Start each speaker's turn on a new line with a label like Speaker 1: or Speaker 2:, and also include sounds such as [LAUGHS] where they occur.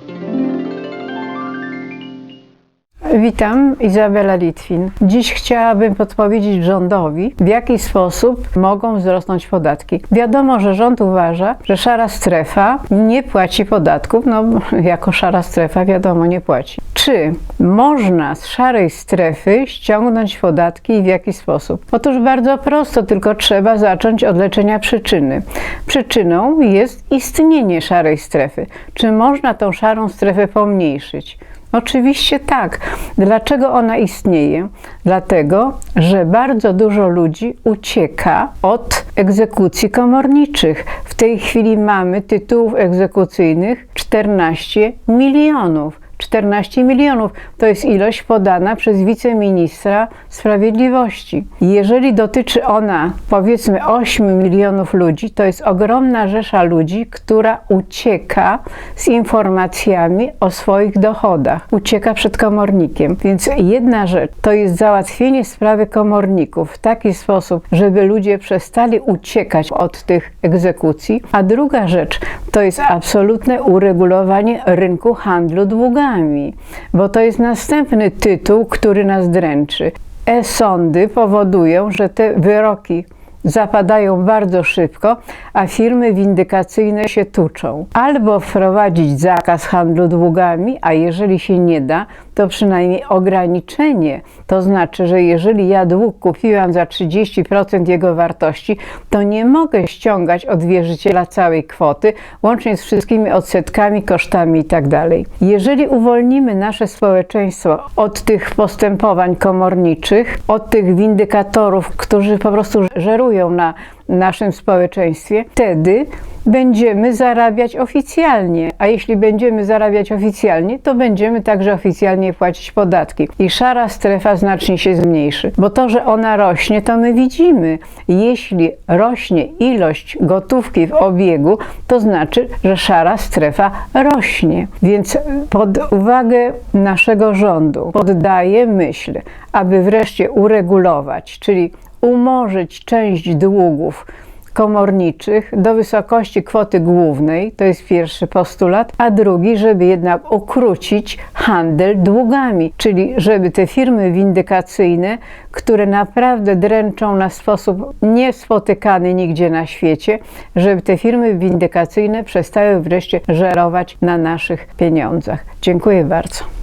Speaker 1: Thank you. Witam, Izabela Litwin. Dziś chciałabym podpowiedzieć rządowi, w jaki sposób mogą wzrosnąć podatki. Wiadomo, że rząd uważa, że szara strefa nie płaci podatków, no [LAUGHS] jako szara strefa wiadomo nie płaci. Czy można z szarej strefy ściągnąć podatki i w jaki sposób? Otóż bardzo prosto, tylko trzeba zacząć od leczenia przyczyny. Przyczyną jest istnienie szarej strefy. Czy można tą szarą strefę pomniejszyć? Oczywiście tak. Dlaczego ona istnieje? Dlatego, że bardzo dużo ludzi ucieka od egzekucji komorniczych. W tej chwili mamy tytułów egzekucyjnych 14 milionów. 14 milionów to jest ilość podana przez wiceministra sprawiedliwości. Jeżeli dotyczy ona powiedzmy 8 milionów ludzi, to jest ogromna rzesza ludzi, która ucieka z informacjami o swoich dochodach, ucieka przed komornikiem. Więc jedna rzecz to jest załatwienie sprawy komorników w taki sposób, żeby ludzie przestali uciekać od tych egzekucji, a druga rzecz to jest absolutne uregulowanie rynku handlu długami bo to jest następny tytuł, który nas dręczy. E-sądy powodują, że te wyroki zapadają bardzo szybko, a firmy windykacyjne się tuczą. Albo wprowadzić zakaz handlu długami, a jeżeli się nie da, to przynajmniej ograniczenie. To znaczy, że jeżeli ja dług kupiłam za 30% jego wartości, to nie mogę ściągać od wierzyciela całej kwoty, łącznie z wszystkimi odsetkami, kosztami itd. Jeżeli uwolnimy nasze społeczeństwo od tych postępowań komorniczych, od tych windykatorów, którzy po prostu żerują na naszym społeczeństwie, wtedy będziemy zarabiać oficjalnie. A jeśli będziemy zarabiać oficjalnie, to będziemy także oficjalnie płacić podatki. I szara strefa znacznie się zmniejszy. Bo to, że ona rośnie, to my widzimy. Jeśli rośnie ilość gotówki w obiegu, to znaczy, że szara strefa rośnie. Więc pod uwagę naszego rządu poddaję myśl, aby wreszcie uregulować, czyli umorzyć część długów komorniczych do wysokości kwoty głównej, to jest pierwszy postulat, a drugi, żeby jednak ukrócić handel długami, czyli żeby te firmy windykacyjne, które naprawdę dręczą na sposób niespotykany nigdzie na świecie, żeby te firmy windykacyjne przestały wreszcie żerować na naszych pieniądzach. Dziękuję bardzo.